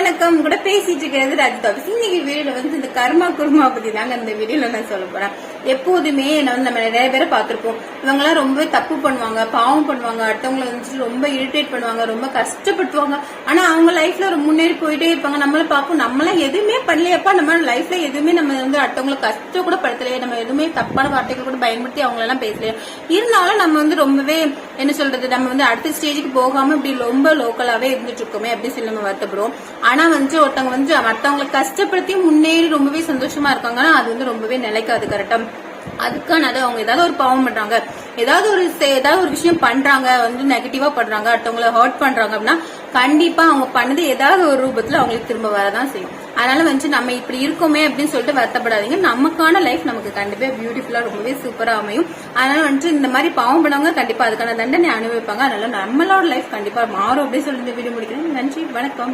வணக்கம். கூட பேசிட்டு இருக்கிறது ராஜ் டாபிஸ் இன்னைக்கு வீடியோல வந்து இந்த கர்மா குருமா பத்தி தாங்க இந்த வீடியோல நான் சொல்ல போறேன். எப்போதுமே என்னை வந்து நம்ம நிறைய பேரை பார்த்துருப்போம். இவங்க எல்லாம் ரொம்ப தப்பு பண்ணுவாங்க பாவம் பண்ணுவாங்க அடுத்தவங்களை வந்து ரொம்ப இரிட்டேட் பண்ணுவாங்க ரொம்ப கஷ்டப்படுத்துவாங்க. ஆனா அவங்க லைஃப்ல ரொம்ப முன்னேறி போயிட்டே இருப்பாங்க. நம்மள பார்ப்போம். நம்மளாம் எதுவுமே பண்ணலையப்பா. நம்ம லைஃப்ல எதுவுமே நம்ம வந்து அடுத்தவங்களை கஷ்டம் கூட படுத்தலையே. நம்ம எதுவுமே தப்பான வார்த்தைகள் கூட பயன்படுத்தி அவங்கள எல்லாம் பேசலையே. இருந்தாலும் நம்ம வந்து ரொம்பவே என்ன சொல்றது நம்ம வந்து அடுத்த ஸ்டேஜுக்கு போகாம இப்படி ரொம்ப லோக்கலாவே இருந்துட்டு இருக்கோமே அப்படின்னு சொல்லி நம்ம வருத்தப்படுவோம். ஆனா வந்து ஒருத்தவங்க வந்து மற்றவங்களை கஷ்டப்படுத்தி முன்னேறி ரொம்பவே சந்தோஷமா இருக்காங்கன்னா அது வந்து ரொம்பவே நிலைக்காது கரெக்டா அதுக்கான அது அவங்க ஏதாவது ஒரு பாவம் பண்றாங்க. ஏதாவது ஒரு ஏதாவது ஒரு விஷயம் பண்றாங்க வந்து நெகட்டிவா பண்றாங்க அடுத்தவங்கள ஹர்ட் பண்றாங்க அப்படின்னா கண்டிப்பா அவங்க பண்ணது ஏதாவது ஒரு ரூபத்துல அவங்களுக்கு திரும்ப வரதான் செய்யும். அதனால வந்து நம்ம இப்படி இருக்கோமே அப்படின்னு சொல்லிட்டு வருத்தப்படாதீங்க. நமக்கான லைஃப் நமக்கு கண்டிப்பா பியூட்டிஃபுல்லா ரொம்பவே சூப்பரா அமையும். அதனால வந்துட்டு இந்த மாதிரி பாவம் பண்ணவங்க கண்டிப்பா அதுக்கான தண்டனை அனுபவிப்பாங்க. அதனால நம்மளோட லைஃப் கண்டிப்பா மாறும் அப்படின்னு சொல்லிட்டு வீடியோ முடிக்கிறேன். நன்றி வணக்கம்.